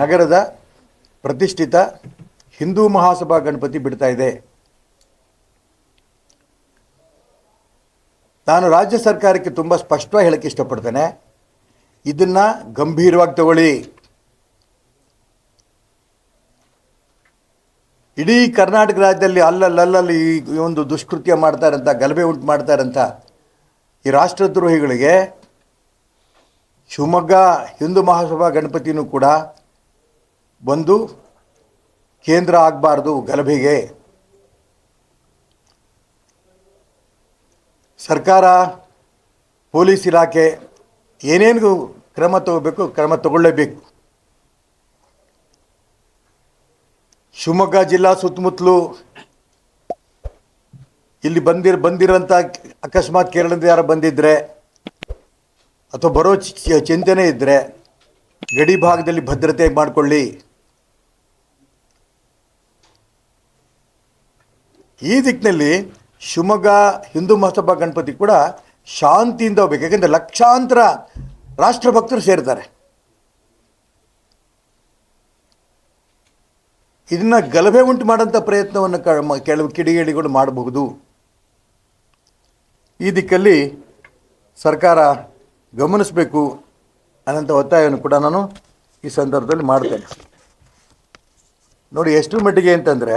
ನಗರದ ಪ್ರತಿಷ್ಠಿತ ಹಿಂದೂ ಮಹಾಸಭಾ ಗಣಪತಿ ಬಿಡ್ತಾ ಇದೆ. ನಾನು ರಾಜ್ಯ ಸರ್ಕಾರಕ್ಕೆ ತುಂಬ ಸ್ಪಷ್ಟವಾಗಿ ಹೇಳಕ್ಕೆ ಇಷ್ಟಪಡ್ತೇನೆ. ಇದನ್ನು ಗಂಭೀರವಾಗಿ ತಗೊಳ್ಳಿ. ಇಡೀ ಕರ್ನಾಟಕ ರಾಜ್ಯದಲ್ಲಿ ಅಲ್ಲಲ್ಲಲ್ಲಿ ಈ ಒಂದು ದುಷ್ಕೃತ್ಯ ಮಾಡ್ತಾರಂತ, ಗಲಭೆ ಉಂಟು ಮಾಡ್ತಾರಂತ ಈ ರಾಷ್ಟ್ರದ್ರೋಹಿಗಳಿಗೆ ಶಿವಮೊಗ್ಗ ಹಿಂದೂ ಮಹಾಸಭಾ ಗಣಪತಿನೂ ಕೂಡ ಒಂದು ಕೇಂದ್ರ ಆಗಬಾರ್ದು ಗಲಭೆಗೆ. ಸರ್ಕಾರ, ಪೊಲೀಸ್ ಇಲಾಖೆ ಏನೇನು ಕ್ರಮ ತಗೋಬೇಕು, ಕ್ರಮ ತಗೊಳ್ಳೇಬೇಕು. ಶಿವಮೊಗ್ಗ ಜಿಲ್ಲಾ ಸುತ್ತಮುತ್ತಲು ಇಲ್ಲಿ ಬಂದಿರ ಬಂದಿರೋಂಥ ಅಕಸ್ಮಾತ್ ಕೇರಳದಿಂದ ಯಾರು ಬಂದಿದ್ದರೆ ಅಥವಾ ಬರೋ ಚಿಂತನೆ ಇದ್ದರೆ ಗಡಿ ಭಾಗದಲ್ಲಿ ಭದ್ರತೆ ಮಾಡಿಕೊಳ್ಳಿ. ಈ ದಿಕ್ಕಿನಲ್ಲಿ ಶಿವಮೊಗ್ಗ ಹಿಂದೂ ಮಹಾಸಭಾ ಗಣಪತಿ ಕೂಡ ಶಾಂತಿಯಿಂದ ಹೋಗ್ಬೇಕು. ಯಾಕೆಂದರೆ ಲಕ್ಷಾಂತರ ರಾಷ್ಟ್ರಭಕ್ತರು ಸೇರ್ತಾರೆ ಇದನ್ನು ಗಲಭೆ ಉಂಟು ಮಾಡೋಂಥ ಪ್ರಯತ್ನವನ್ನು ಕೆಲವು ಕಿಡಿಗೇಡಿಗಳು ಮಾಡಬಹುದು. ಈ ದಿಕ್ಕಲ್ಲಿ ಸರ್ಕಾರ ಗಮನಿಸಬೇಕು ಅನ್ನೋಂಥ ಒತ್ತಾಯವನ್ನು ಕೂಡ ನಾನು ಈ ಸಂದರ್ಭದಲ್ಲಿ ಮಾಡ್ತೇನೆ. ನೋಡಿ ಎಷ್ಟು ಮಟ್ಟಿಗೆ ಅಂತಂದರೆ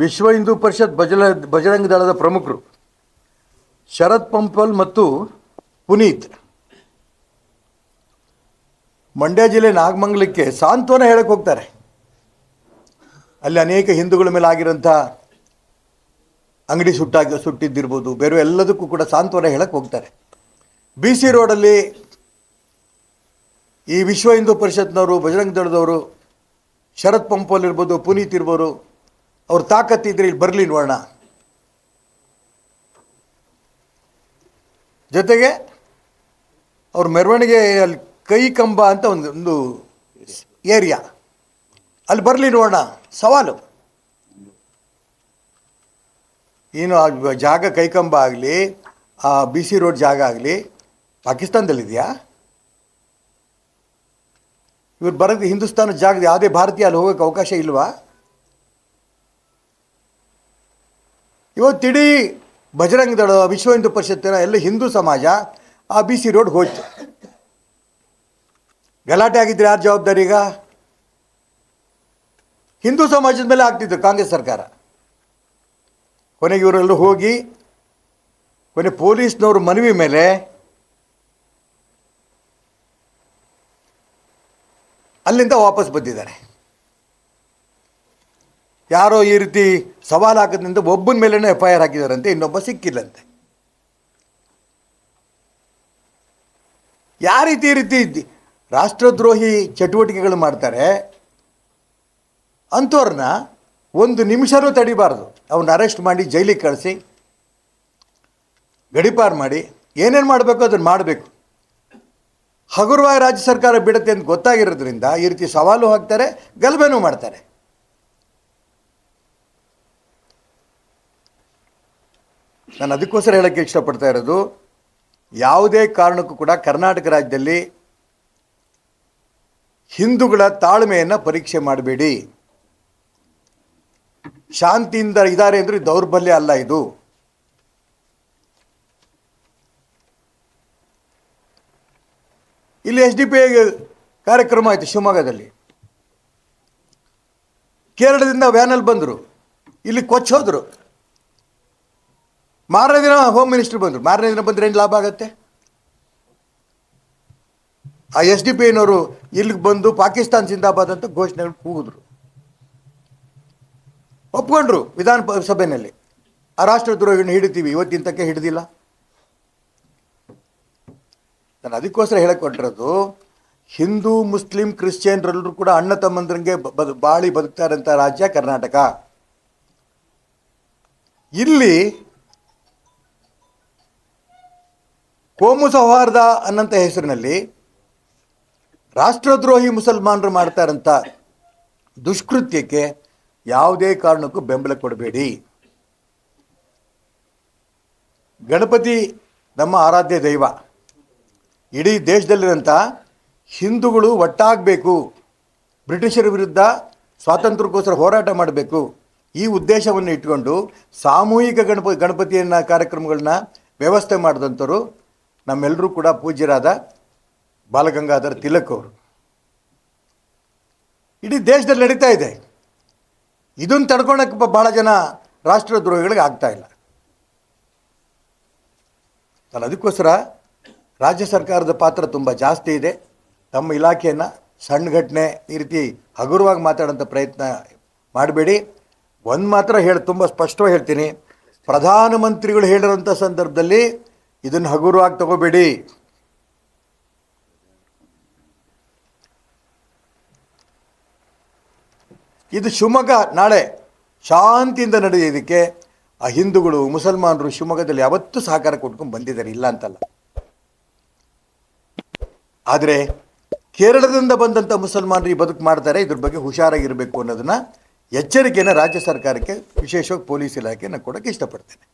ವಿಶ್ವ ಹಿಂದೂ ಪರಿಷತ್ ಬಜರಂಗ ದಳದ ಪ್ರಮುಖರು ಶರತ್ ಪಂಪಲ್ ಮತ್ತು ಪುನೀತ್. ಮಂಡ್ಯ ಜಿಲ್ಲೆ ನಾಗಮಂಗಲಕ್ಕೆ ಸಾಂತ್ವನ ಹೇಳಕ್ಕೆ ಹೋಗ್ತಾರೆ. ಅಲ್ಲಿ ಅನೇಕ ಹಿಂದೂಗಳ ಮೇಲೆ ಆಗಿರೋಂಥ ಅಂಗಡಿ ಸುಟ್ಟಾಗ, ಸುಟ್ಟಿದ್ದಿರ್ಬೋದು, ಬೇರೆ ಎಲ್ಲದಕ್ಕೂ ಕೂಡ ಸಾಂತ್ವನ ಹೇಳಕ್ಕೆ ಹೋಗ್ತಾರೆ. ಬಿ ಸಿ ರೋಡಲ್ಲಿ ಈ ವಿಶ್ವ ಹಿಂದೂ ಪರಿಷತ್ನವರು ಬಜರಂಗ ದಳದವರು, ಶರತ್ ಪಂಪಲ್ ಇರ್ಬೋದು, ಪುನೀತ್ ಇರ್ಬೋದು ಅವ್ರ ತಾಕತ್ತಿದ್ರೆ ಇಲ್ಲಿ ಬರಲಿ ನೋಡೋಣ. ಜೊತೆಗೆ ಅವ್ರ ಮೆರವಣಿಗೆ ಅಲ್ಲಿ ಕೈ ಕಂಬ ಅಂತ ಒಂದು ಒಂದು ಏರಿಯಾ ಅಲ್ಲಿ ಬರಲಿ ನೋಡೋಣ. ಸವಾಲು. ಏನು ಜಾಗ ಕೈಕಂಬ ಆಗಲಿ, ಆ ಬಿ ಸಿ ರೋಡ್ ಜಾಗ ಆಗಲಿ, ಪಾಕಿಸ್ತಾನದಲ್ಲಿದೆಯಾ? ಇವ್ರು ಬರೋದು ಹಿಂದೂಸ್ತಾನದ ಜಾಗದ, ಯಾವುದೇ ಭಾರತೀಯ ಅಲ್ಲಿ ಹೋಗೋಕ್ಕೆ ಅವಕಾಶ ಇಲ್ವಾ? ಇವತ್ತಿಡೀ ಬಜರಂಗ ದಳ, ವಿಶ್ವ ಹಿಂದೂ ಪರಿಷತ್ತಿನ ಎಲ್ಲ ಹಿಂದೂ ಸಮಾಜ ಆ ಬಿ ಸಿ ರೋಡ್ ಹೋಯ್ತು. ಗಲಾಟೆ ಆಗಿದ್ರೆ ಯಾರು ಜವಾಬ್ದಾರಿ ಈಗ? ಹಿಂದೂ ಸಮಾಜದ ಮೇಲೆ ಆಗ್ತಿತ್ತು ಕಾಂಗ್ರೆಸ್ ಸರ್ಕಾರ. ಕೊನೆಗೆ ಇವರೆಲ್ಲ ಹೋಗಿ, ಕೊನೆ ಪೊಲೀಸ್ನವ್ರ ಮನವಿ ಮೇಲೆ ಅಲ್ಲಿಂದ ವಾಪಸ್ ಬಂದಿದ್ದಾರೆ. ಯಾರೋ ಈ ರೀತಿ ಸವಾಲು ಹಾಕೋದ್ರಿಂದ ಒಬ್ಬನ ಮೇಲೇ ಎಫ್ ಐ ಆರ್ ಹಾಕಿದಾರಂತೆ, ಇನ್ನೊಬ್ಬ ಸಿಕ್ಕಿಲ್ಲಂತೆ. ಯಾವ ರೀತಿ ಈ ರೀತಿ ರಾಷ್ಟ್ರದ್ರೋಹಿ ಚಟುವಟಿಕೆಗಳು ಮಾಡ್ತಾರೆ ಅಂಥವ್ರನ್ನ ಒಂದು ನಿಮಿಷನೂ ತಡಿಬಾರ್ದು. ಅವನ್ನ ಅರೆಸ್ಟ್ ಮಾಡಿ, ಜೈಲಿಗೆ ಕಳಿಸಿ, ಗಡಿಪಾರು ಮಾಡಿ, ಏನೇನು ಮಾಡಬೇಕು ಅದನ್ನು ಮಾಡಬೇಕು. ಹಗುರವಾಗಿ ರಾಜ್ಯ ಸರ್ಕಾರ ಬಿಡುತ್ತೆ ಅಂತ ಗೊತ್ತಾಗಿರೋದ್ರಿಂದ ಈ ರೀತಿ ಸವಾಲು ಹಾಕ್ತಾರೆ ಗಲಭೆನೂ ಮಾಡ್ತಾರೆ. ನಾನು ಅದಕ್ಕೋಸ್ಕರ ಹೇಳೋಕ್ಕೆ ಇಷ್ಟಪಡ್ತಾ ಇರೋದು, ಯಾವುದೇ ಕಾರಣಕ್ಕೂ ಕೂಡ ಕರ್ನಾಟಕ ರಾಜ್ಯದಲ್ಲಿ ಹಿಂದೂಗಳ ತಾಳ್ಮೆಯನ್ನು ಪರೀಕ್ಷೆ ಮಾಡಬೇಡಿ. ಶಾಂತಿಯಿಂದ ಇದ್ದಾರೆ ಅಂದರೆ ದೌರ್ಬಲ್ಯ ಅಲ್ಲ ಇದು. ಇಲ್ಲಿ ಎಸ್ ಡಿ ಪಿ ಕಾರ್ಯಕ್ರಮ ಆಯಿತು ಶಿವಮೊಗ್ಗದಲ್ಲಿ. ಕೇರಳದಿಂದ ವ್ಯಾನಲ್ಲಿ ಬಂದರು. ಇಲ್ಲಿ ಕೊಚ್ಚೋದ್ರು ಮಾರನೇ ದಿನ ಹೋಮ್ ಮಿನಿಸ್ಟರ್ ಬಂದರು. ಮಾರನೇ ದಿನ ಬಂದರೆ ಏನು ಲಾಭ ಆಗುತ್ತೆ? ಆ ಎಸ್ ಡಿ ಪಿ ಐನವರು ಇಲ್ಲಿಗೆ ಬಂದು ಪಾಕಿಸ್ತಾನ್ ಜಿಂದಾಬಾದ್ ಅಂತ ಘೋಷಣೆಗಳು ಕೂಗಿದ್ರು. ಒಪ್ಕೊಂಡ್ರು ವಿಧಾನ ಸಭೆಯಲ್ಲಿ ಆ ರಾಷ್ಟ್ರದ್ರೋಹಿಗಳನ್ನ ಹಿಡಿತೀವಿ ಇವತ್ತಿನ ತನಕ ಹಿಡಿದಿಲ್ಲ. ನಾನು ಅದಕ್ಕೋಸ್ಕರ ಹೇಳಕ್ಕೆ ಹೊರಟಿರೋದು ಹಿಂದೂ, ಮುಸ್ಲಿಂ, ಕ್ರಿಶ್ಚಿಯನ್ರೆಲ್ಲರೂ ಕೂಡ ಅಣ್ಣ ತಮ್ಮಂದ್ರಂಗೆ ಬದು, ಬಾಳಿ ಬದುಕ್ತಾರಂಥ ರಾಜ್ಯ ಕರ್ನಾಟಕ. ಇಲ್ಲಿ ಕೋಮು ಸೌಹಾರ್ದ ಅನ್ನಂಥ ಹೆಸರಿನಲ್ಲಿ ರಾಷ್ಟ್ರದ್ರೋಹಿ ಮುಸಲ್ಮಾನರು ಮಾಡ್ತಾರಂಥ ದುಷ್ಕೃತ್ಯಕ್ಕೆ ಯಾವುದೇ ಕಾರಣಕ್ಕೂ ಬೆಂಬಲ ಕೊಡಬೇಡಿ. ಗಣಪತಿ ನಮ್ಮ ಆರಾಧ್ಯ ದೈವ. ಇಡೀ ದೇಶದಲ್ಲಿರೋಂಥ ಹಿಂದೂಗಳು ಒಟ್ಟಾಗಬೇಕು. ಬ್ರಿಟಿಷರ ವಿರುದ್ಧ ಸ್ವಾತಂತ್ರ್ಯಕ್ಕೋಸ್ಕರ ಹೋರಾಟ ಮಾಡಬೇಕು. ಈ ಉದ್ದೇಶವನ್ನು ಇಟ್ಕೊಂಡು ಸಾಮೂಹಿಕ ಗಣಪ, ಗಣಪತಿಯನ್ನ ಕಾರ್ಯಕ್ರಮಗಳನ್ನ ವ್ಯವಸ್ಥೆ ಮಾಡಿದಂಥವ್ರು ನಮ್ಮೆಲ್ಲರೂ ಕೂಡ ಪೂಜ್ಯರಾದ ಬಾಲಗಂಗಾಧರ್ ತಿಲಕ್ ಅವರು. ಇಡೀ ದೇಶದಲ್ಲಿ ನಡೀತಾ ಇದೆ. ಇದನ್ನು ತಡ್ಕೊಳಕ್ಕೆ ಭಾಳ ಜನ ರಾಷ್ಟ್ರದ್ರೋಹಿಗಳಿಗೆ ಆಗ್ತಾ ಇಲ್ಲ. ನಾನು ಅದಕ್ಕೋಸ್ಕರ ರಾಜ್ಯ ಸರ್ಕಾರದ ಪಾತ್ರ ತುಂಬ ಜಾಸ್ತಿ ಇದೆ. ತಮ್ಮ ಇಲಾಖೆಯನ್ನು ಸಣ್ಣ ಘಟನೆ ಈ ರೀತಿ ಹಗುರವಾಗಿ ಮಾತಾಡೋಂಥ ಪ್ರಯತ್ನ ಮಾಡಬೇಡಿ. ಒಂದು ಮಾತ್ರ ಹೇಳಿ, ತುಂಬ ಸ್ಪಷ್ಟವಾಗಿ ಹೇಳ್ತೀನಿ. ಪ್ರಧಾನಮಂತ್ರಿಗಳು ಹೇಳಿರೋಂಥ ಸಂದರ್ಭದಲ್ಲಿ ಇದನ್ನು ಹಗುರವಾಗಿ ತಗೋಬೇಡಿ. ಇದು ಶಿವಮೊಗ್ಗ ನಾಳೆ ಶಾಂತಿಯಿಂದ ನಡೆಯೋದಕ್ಕೆ ಆ ಹಿಂದೂಗಳು, ಮುಸಲ್ಮಾನರು ಶಿವಮೊಗ್ಗದಲ್ಲಿ ಯಾವತ್ತೂ ಸಹಕಾರ ಕೊಟ್ಕೊಂಡು ಬಂದಿದ್ದಾರೆ, ಇಲ್ಲ ಅಂತಲ್ಲ. ಆದರೆ ಕೇರಳದಿಂದ ಬಂದಂಥ ಮುಸಲ್ಮಾನರು ಈ ಬದುಕು ಮಾಡ್ತಾರೆ, ಇದ್ರ ಬಗ್ಗೆ ಹುಷಾರಾಗಿರಬೇಕು ಅನ್ನೋದನ್ನು ಎಚ್ಚರಿಕೆಯನ್ನು ರಾಜ್ಯ ಸರ್ಕಾರಕ್ಕೆ, ವಿಶೇಷವಾಗಿ ಪೊಲೀಸ್ ಇಲಾಖೆಯನ್ನು ನಾನು ಕೊಡೋಕ್ಕೆ ಇಷ್ಟಪಡ್ತೇನೆ.